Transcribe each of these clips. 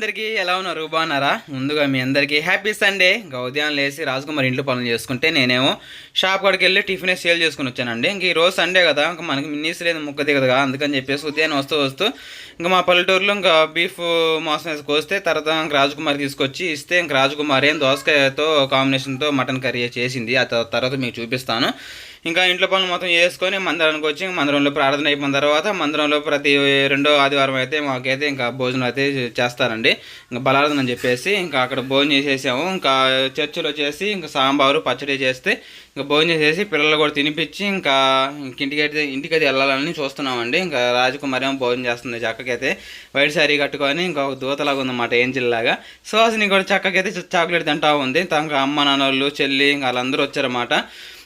అందరికీ ఎలా ఉన్నారు? బాన్నారా ముందుగా మీ అందరికీ హ్యాపీ సండే. ఇంకా లేసి రాజకుమార్ ఇంట్లో పనులు చేసుకుంటే నేనేమో షాప్ కాడికి వెళ్ళి టిఫిన్ సేల్ చేసుకుని వచ్చానండి. ఇంక ఈ రోజు సండే కదా ఇంకా మనకి మిన్నీస్ లేదు ముక్క కదా అందుకని చెప్పేసి ఉదయాన్నే వస్తూ వస్తూ ఇంకా మా పల్లెటూరులో ఇంకా బీఫ్ మాంసం వేసి కోస్తే తర్వాత ఇంక రాజకుమార్ తీసుకొచ్చి ఇస్తే ఇంక రాజకుమార్ ఏం దోసకాయతో కాంబినేషన్తో మటన్ కర్రీ చేసింది. ఆ తర్వాత మీకు చూపిస్తాను. ఇంకా ఇంట్లో పనులు మొత్తం చేసుకొని మందిరానికి వచ్చి మందిరంలో ప్రార్థన అయిపోయిన తర్వాత మందిరంలో ప్రతి రెండో ఆదివారం అయితే మాకైతే ఇంకా భోజనం అయితే చేస్తారండి. ఇంకా బలార్థన అని చెప్పేసి ఇంకా అక్కడ భోజనం చేసేసాము. ఇంకా చర్చిలో వచ్చేసి ఇంకా సాంబారు పచ్చడి చేస్తే ఇంకా భోజనం చేసేసి పిల్లలు కూడా తినిపించి ఇంకా ఇంటికైతే ఇంటికి అయితే ఇంటికి అయితే వెళ్ళాలని చూస్తున్నామండి. ఇంకా రాజకుమారి ఏమో భోజనం చేస్తుంది చక్కకైతే. వైట్ శారీ కట్టుకొని ఇంకా ఒక దూతలాగా ఉందన్నమాట ఏంజిల్ లాగా. సుహాసిని కూడా చక్కకైతే చాక్లెట్ తింటా ఉంది. తనకు అమ్మ నాన్నోళ్ళు చెల్లి ఇంకా వాళ్ళందరూ వచ్చారన్నమాట.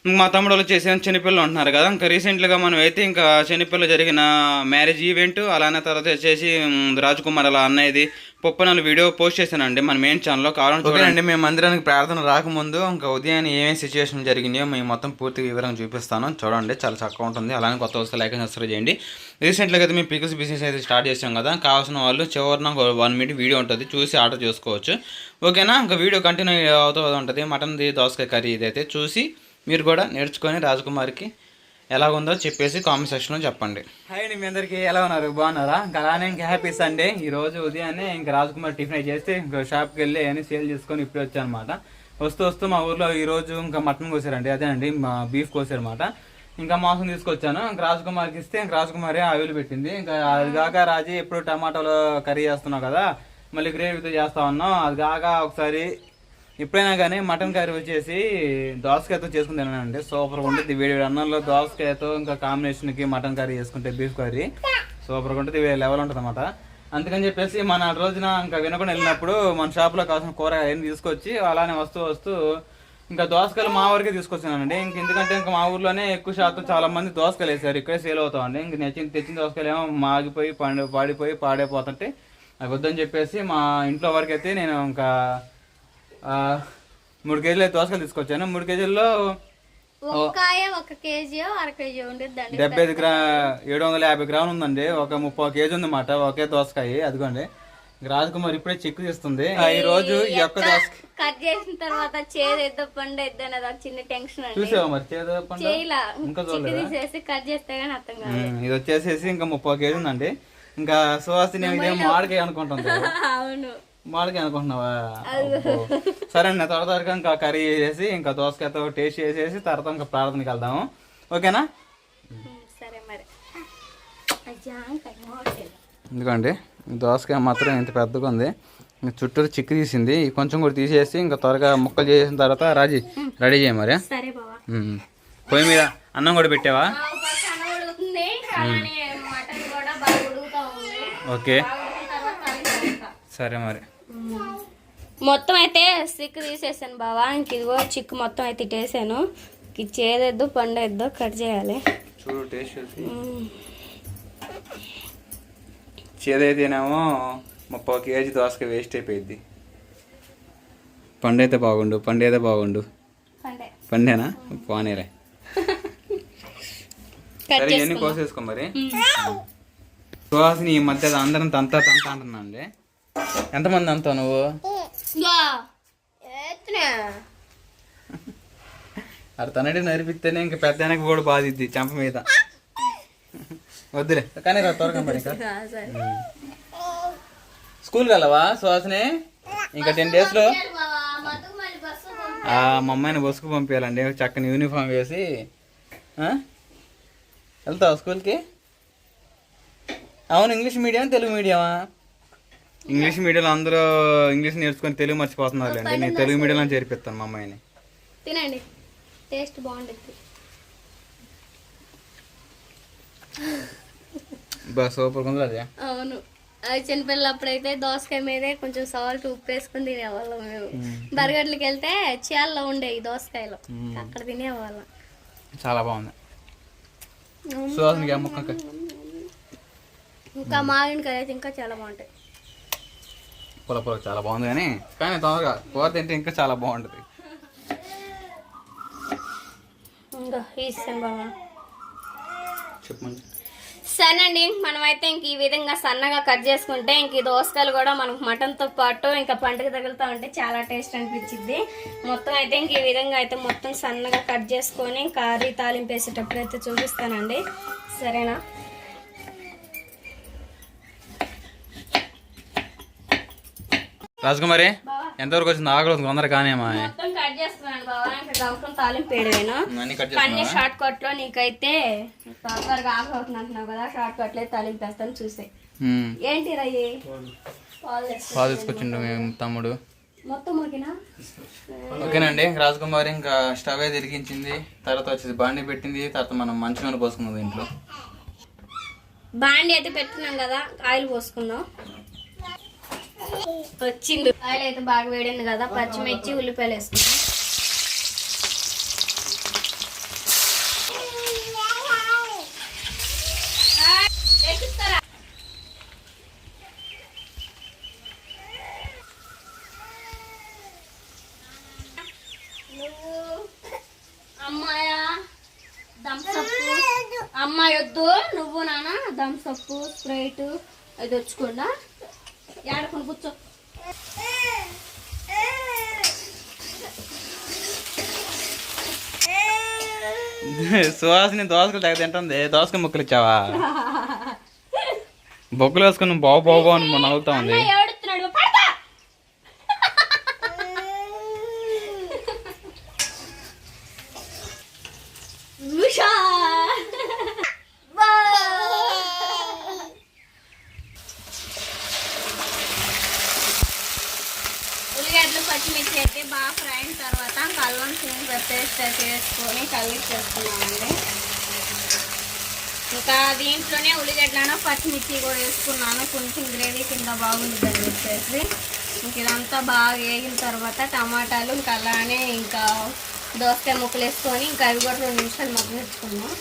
మా తమ్ముడు వాళ్ళు చేసే చిన్నపిల్లలు ఉంటున్నారు కదా. ఇంకా రీసెంట్గా మనం అయితే ఇంకా చిన్నపిల్లలు జరిగిన మ్యారేజ్ ఈవెంట్ అలానే తర్వాత వచ్చేసి మ్, రాజ్ కుమార్ అలా అన్నయ్యది పొప్పనలు వీడియో పోస్ట్ చేశానండి. మన మెయిన్ ఛానల్లో కావాలని చూడండి. మేము మందిరానికి ప్రార్థన రాకముందు ఇంకా ఉదయాన్నే ఏమేమి సిచ్యువేషన్ జరిగినాయో మేము మొత్తం పూర్తి వివరంగా చూపిస్తాను. చూడండి చాలా చక్కగా ఉంటుంది. అలానే కొత్త వస్తే లైక్ సబ్స్క్రైబ్ చేయండి. రీసెంట్గా అయితే మేము పికల్స్ బిజినెస్ అయితే స్టార్ట్ చేసాం కదా. కావాల్సిన వాళ్ళు చివరిన వన్ మినిట్ వీడియో ఉంటుంది. చూసి ఆర్డర్ చేసుకోవచ్చు. ఓకేనా ఇంకా వీడియో కంటిన్యూ అవుతూ ఉంటుంది. మటన్ది దోసకాయ కర్రీ ఇదైతే చూసి మీరు కూడా నేర్చుకొని రాజకుమారికి ఎలా ఉందో చెప్పేసి కామెంట్ సెక్షన్లో చెప్పండి. హాయ్ అండి మీ అందరికీ ఎలా ఉన్నారు? బాగున్నారా? ఇంకా అలానే ఇంకా హ్యాపీ సండే ఈ రోజు ఉదయాన్నే ఇంకా రాజకుమార్ టిఫిన్ అయి చేస్తే ఇంకా షాప్కి వెళ్ళి అని సేల్ చేసుకొని ఇప్పుడు వచ్చాను అనమాట వస్తూ వస్తూ మా ఊర్లో ఈరోజు ఇంకా మటన్ కోసారండి. అదేనండి మా బీఫ్ కోసారనమాట ఇంకా మాంసం తీసుకొచ్చాను. ఇంకా రాజకుమార్కి ఇస్తే ఇంకా రాజకుమారి ఆవిలు పెట్టింది. ఇంకా అది కాక రాజీ ఎప్పుడు టమాటాలో కర్రీ చేస్తున్నావు కదా మళ్ళీ గ్రేవీతో చేస్తా ఉన్నాం అది కాక ఒకసారి ఎప్పుడైనా కానీ మటన్ కర్రీ వచ్చేసి దోసకాయతో చేసుకుని తినానండి. సూపర్గా ఉంటుంది. వేడి అన్నంలో దోసకాయతో ఇంకా కాంబినేషన్కి మటన్ కర్రీ చేసుకుంటే బీఫ్ కర్రీ సూపర్గా ఉంటుంది. వేరే లెవెల్ ఉంటుంది అనమాట అందుకని చెప్పేసి మన రోజున ఇంకా వినకుండా వెళ్ళినప్పుడు మన షాప్లో కావాల్సిన కూర తీసుకొచ్చి అలానే వస్తూ వస్తూ ఇంకా దోసకాయలు మా ఊరికే తీసుకొచ్చానండి ఇంక ఎందుకంటే ఇంకా మా ఊర్లోనే ఎక్కువ శాతం చాలా మంది దోసకాయలు వేసారు. ఇక్కడే సేల్ అవుతామండి ఇంక నచ్చిన తెచ్చిన దోసకాయలు ఏమో మాగిపోయి పండి పాడిపోయి పాడైపోతుంటే అవి వద్దని చెప్పేసి మా ఇంట్లో వరకు అయితే నేను ఇంకా మూడు కేజీలు అయితే దోసకాయలు తీసుకొచ్చాను. మూడు కేజీల్లో ఒక కేజీ అర కేజీ ఉండిద్దండి. డెబ్బై ఐదు గ్రా ఏడు వందల యాభై గ్రాములు ఉందండి. ఒక ముప్పై కేజీ ఉందన్నమాట. ఒకే దోసకాయ. అదిగోండి. రాజకుమార్ ఇప్పుడే చెక్కు తీస్తుంది. ఆ, ఈ రోజు ఈ యొక్క దోసకాయ కట్ చేసిన తర్వాత చేదు పండు ఎద్దు అనేది ఒక చిన్న టెన్షన్ అండి. చూసావా మరి? చేదు పండు? చేయలా. ఇంకా చిక్కు చూడలేదా? తీసేసి కట్ చేస్తే గానీ అర్థం కాదు. ఉమ్, ఇది వచ్చేసేసి ఇంకా ముప్పై కేజీ ఉందండి. ఇంకా సువాసిని ఇదేం మామిడికాయ అనుకుంటుంది అవును. మామిడికాయ అనుకుంటున్నావా. సరే అండి త్వర త్వరగా ఇంకా కర్రీ చేసేసి ఇంకా దోసకాయతో టేస్ట్ చేసేసి తర్వాత ఇంకా ప్రార్థనకి వెళ్దాము. ఓకేనా. ఎందుకండి దోసకాయ మాత్రం ఇంత పెద్దగా ఉంది. ఇంక చుట్టూరు చిక్కు తీసింది. కొంచెం కూడా తీసేసి ఇంకా త్వరగా ముక్కలు చేసిన తర్వాత రాజీ రెడీ చేయ మరి. పొయ్యి మీద అన్నం కూడా పెట్టావా? ఓకే. సరే మరి. మొత్తం అయితే సిక్కు తీసేసాను బావా. ఇంక ఇదిగో చిక్కు మొత్తం అయితే ఇటేసాను. ఇది చేదెద్దు పండు ఎద్దు కట్ చేయాలి. చూడు టేస్ట్ చూసి. ఉమ్. చేదైతేనేమో ముప్పై కేజీ దోసకాయ వేస్ట్ అయిపోయింది పండు అయితే బాగుండు పండు అయితే బాగుండు. పండే. పండేనా? పోనీలే. సరే ఇవన్నీ కోసేసుకో మరి. సుహాసిని ఈ మధ్య అందరం తంతా తంతా అంటున్నా అండి ఎంతమంది అంతా నువ్వు? యా, ఎత్తునే. అక్కడ తనడి నరిపిస్తేనే ఇంకా పెద్ద కూడా బాధిద్ది చెంప మీద. వద్దులే. కానీ రా త్వరగా సరే. స్కూల్కి వెళ్ళవా సుహాసిని? ఇంకా టెన్ డేస్లో మా అమ్మాయిని బస్సుకు పంపించాలండి చక్కని యూనిఫామ్ వేసి? వెళ్తావా స్కూల్కి? అవును ఇంగ్లీష్ మీడియం తెలుగు మీడియమా? ఇంగ్లీష్ మీడియంలో అందరూ ఇంగ్లీష్ నేర్చుకొని తెలుగు మర్చిపోతున్నారు అండి. నేను తెలుగు మీడియంలో చేర్పిస్తాను మా అమ్మాయిని. తినండి. టేస్ట్ బాగుంటుంది. బా సూపర్ ఉంది అదే అవును. అది చిన్నపిల్లప్పుడైతే దోసకాయ మీదే కొంచెం సాల్ట్ ఉప్పు వేసుకుని తినేవాళ్ళం మేము. బర్గర్లకి వెళ్తే చీలలో ఉండేవి దోసకాయలు. అక్కడ తినేవాళ్ళం. చాలా బాగుంది. ఇంకా మాగినకాయ అయితే ఇంకా చాలా బాగుంటాయి. పొల పొల చాలా బాగుంది కానీ కానీ తొందరగా కూర తింటే ఇంకా చాలా బాగుంటుంది. చెప్పండి సరేనండి మనమైతే ఇంక ఈ విధంగా సన్నగా కట్ చేసుకుంటే ఇంక ఈ దోసకాయలు కూడా మనకు మటన్తో పాటు ఇంకా పంటకు తగులుతూ ఉంటే చాలా టేస్ట్ అనిపించింది మొత్తం అయితే ఇంక ఈ విధంగా అయితే మొత్తం సన్నగా కట్ చేసుకొని కర్రీ తాలింపు వేసేటప్పుడు అయితే చూపిస్తానండి. సరేనా? రాజకుమారి ఎంతవరకు వచ్చింది? ఆకలి తొందర కానేమా అన్ని షార్ట్ కట్లో నీకైతే తొందరగా అంటున్నావు కదా షార్ట్ కట్లో తాలింపు వేస్తాను చూసే. ఏంటి రయ్యి పాలు. తెస్తా. పాలు తీసుకొచ్చిండు మేము తమ్ముడు. ఓకేనండి రాజకుమారి ఇంకా స్టవ్ అయితే ఇరికించింది. తర్వాత వచ్చేసి బాండి పెట్టింది. తర్వాత మనం మంచి నూనె పోసుకున్నది ఇంట్లో బాండి అయితే పెట్టుకున్నాం కదా ఆయిల్ పోసుకుందాం. వచ్చింది ఆయిల్ అయితే బాగా వేడింది కదా పచ్చిమిర్చి ఉల్లిపాయలు వేసుకున్నాం. అమ్మాయా అమ్మాయి వద్దు నువ్వు నాన్న థమ్సప్ స్ప్రైట్ అది తెచ్చుకోండా? ఏడకుండా కూర్చో. సుహాసిని దోసకలు తెగ తింటుంది. దోసకాయ ముక్కలు ఇచ్చావా? బొక్కలు వేసుకుని బావు బావు అని నవ్వుతా ఉంది అమ్మాయి ఏడుస్తున్నాడు పడతా ఉషా ఉల్లిగడ్డలు పచ్చిమిర్చి అయితే బాగా ఫ్రై అయిన తర్వాత కల్లం చిన్న పేస్ట్ అయితే వేసుకొని కలిపేసుకున్నామండి ఇంకా దీంట్లోనే ఉల్లిగడ్డలను పచ్చిమిర్చి కూడా వేసుకున్నాను. కొంచెం గ్రేవీ కింద బాగుంటుందని చెప్పేసి. ఇంక ఇదంతా బాగా వేగిన తర్వాత టమాటాలు ఇంకా అలానే ఇంకా దోసకాయ ముక్కలు వేసుకొని ఇంకా అవి కూడా రెండు నిమిషాలు మగ్గనిచ్చుకున్నాం?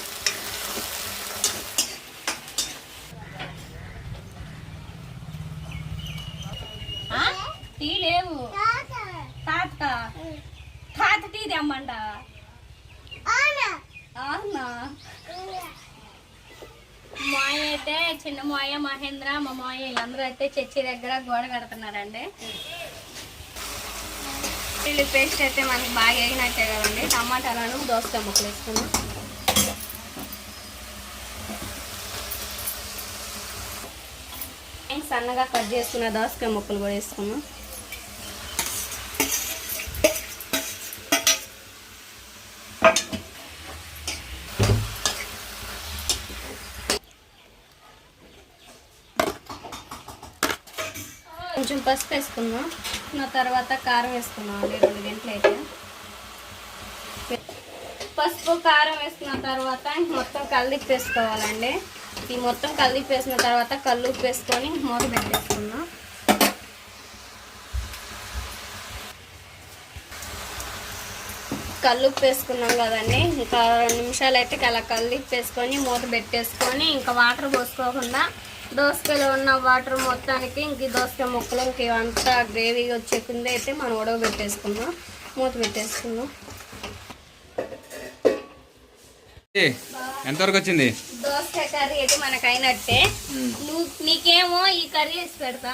టీ లేవు. తాత. తాత. టీ తెమ్మంట అవునా మాయ అయితే చిన్న మాయ మహేంద్ర మా మాయ వీళ్ళందరూ అయితే చర్చి దగ్గర గోడ కడుతున్నారండి. చిల్లి పేస్ట్ అయితే మనకి బాగా వేగినట్టే కదండి. టమాటాలను దోసకాయ ముక్కలు వేసుకున్నాం సన్నగా కట్ చేసుకున్న దోసకాయ ముక్కలు కూడా వేసుకున్నాం కొంచెం పసుపు వేసుకున్నాం. నా తర్వాత కారం వేసుకున్నాం. అండి రెండు గంటలు అయితే. పసుపు కారం వేసుకున్న తర్వాత మొత్తం కలిపి వేసుకోవాలండి. ఈ మొత్తం కలిపి వేసిన తర్వాత కళ్ళు ఉప్పు వేసుకొని మూత పెట్టేసుకున్నాం. కల్లుప్పు వేసుకున్నాం కదండి. ఇంకా రెండు నిమిషాలు అయితే అలా కల్లుప్పు వేసుకొని మూత పెట్టేసుకొని ఇంకా వాటర్ పోసుకోకుండా దోసకాయలో ఉన్న వాటర్ మొత్తానికి ఇంక దోసకాయ ముక్కలు ఇంక ఇవంతా గ్రేవీ వచ్చే కింద అయితే మనం ఉడవ పెట్టేసుకుందాం మూత పెట్టేసుకుందాం. ఎంతవరకు వచ్చింది దోసకాయ కర్రీ అయితే మనకు అయినట్టే నువ్వు నీకేమో ఈ కర్రీ వేసి పెడతా.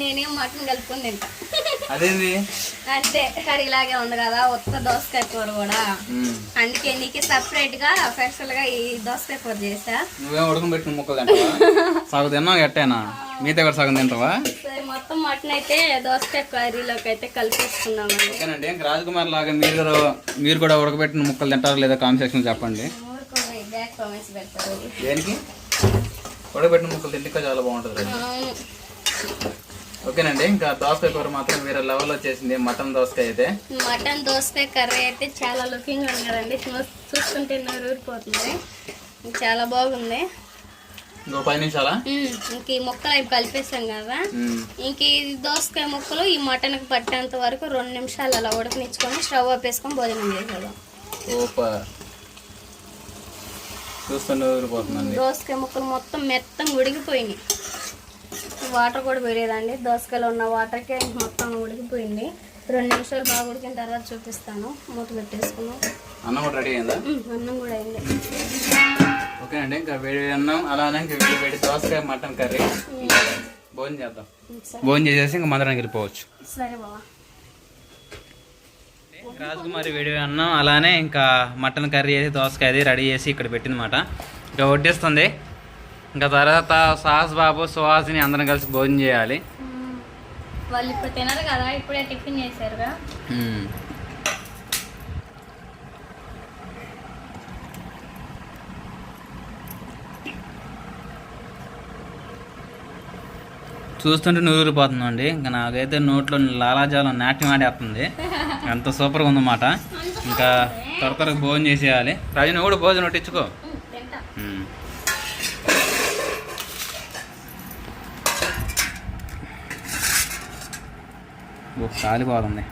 నేనేం మటన్ కలుపుకొని తింటా. అదేంది? అంతే కర్రీ ఇలాగే ఉంది కదా ఉత్త దోసకాయ కూర కూడా. అందుకే నీకు సపరేట్గా స్పెషల్గా ఈ దోసకాయ కూర చేసా. నువ్వేం ఉడకబెట్టిన ముక్కలు సగం తిన్నావు ఎట్టేనా? మిగతా కూడా సగం తింటావా? మొత్తం మటన్ అయితే దోసకాయ కర్రీలోకి అయితే కలిపేసుకున్నామండి ఓకేనండి ఇంక రాజకుమార్ లాగా మీరు మీరు కూడా ఉడకబెట్టిన ముక్కలు తింటారు లేదా కామెంట్ సెక్షన్ చెప్పండి. దేనికి? ఉడకబెట్టిన ముక్కలు తింటే చాలా బాగుంటుంది. ఓకేనండి ఇంకా దోసకాయ కూర మాత్రం వేరే లెవెల్ వచ్చేసింది మటన్ దోసకాయ అయితే. మటన్ దోసకాయ కర్రీ అయితే చాలా లుకింగ్ ఉంది కదండి. చూస్తుంటే నోరు ఊరిపోతుంది. చాలా బాగుంది. ఇంకో పది నిమిషాలా? ఉమ్, ఇంక ఈ ముక్కలు అవి కలిపేసాం కదా. ఇంక ఈ దోసకాయ ముక్కలు ఈ మటన్కి పట్టేంత వరకు రెండు నిమిషాలు అలా ఉడకనిచ్చుకొని స్టవ్ ఆపేసుకొని భోజనం చేసేదాం సూపర్. చూస్తుంటే ఊరిపోతుందండి దోసకాయ ముక్కలు మొత్తం మెత్తం ఉడికిపోయినాయి. వాటర్ కూడా పోయలేదండి. దోసకాయలో ఉన్న వాటర్కే మొత్తం ఉడికిపోయింది. రెండు నిమిషాలు బాగా ఉడికిన తర్వాత చూపిస్తాను. మూత పెట్టేసుకున్నాం. అన్నం కూడా రెడీ అయిందా? అన్నం కూడా అయింది. ఓకే అండి ఇంకా వేడి అన్నం అలానే ఇంకా వేడి వేడి దోసకాయ మటన్ కర్రీ. భోజనం చేద్దాం. భోజనం చేసేసి ఇంకా మందరానికి వెళ్ళిపోవచ్చు. సరే బావా. రాజకుమారి వేడి అన్నం అలానే ఇంకా మటన్ కర్రీ వేసి దోసకాయది రెడీ చేసి ఇక్కడ పెట్టిందన్నమాట. ఇంకా వడ్డిస్తుంది. ఇంకా తర్వాత సాహస్ బాబు సుహాసిని అందరం కలిసి భోజనం చేయాలి. వాళ్ళు ఇప్పుడు తినరు కదా ఇప్పుడే టిఫిన్ చేశారుగా. చూస్తుంటే నూరిపోతుందండి ఇంకా నాకైతే నోట్లో లాలాజాలం నాట్యం ఆడేస్తుంది. ఎంత సూపర్గా ఉందన్నమాట. ఇంకా త్వర త్వరగా భోజనం చేసేయాలి. రాజు నువ్వు కూడా భోజనం వడ్డించుకో మ్మ్, తింటా మ్మ్. ఓ కాలిపోతుంది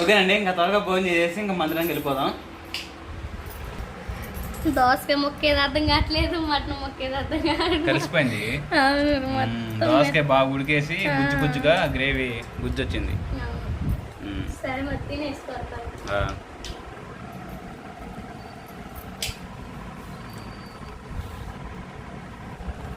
ఓకేనండి ఇంకా త్వరగా భోజనం చేసేసి ఇంకా మందిరానికి వెళ్ళిపోదాం. దోసకాయ మొక్కేది అర్థం కావట్లేదు మటన్ మొక్కేది అర్థం కావట్లేదు. కలిసిపోయింది. దోసకాయ బాగా ఉడికేసి గుజ్జు గుజ్జుగా గ్రేవీ గుజ్జు వచ్చింది. సరే మరి ఆ.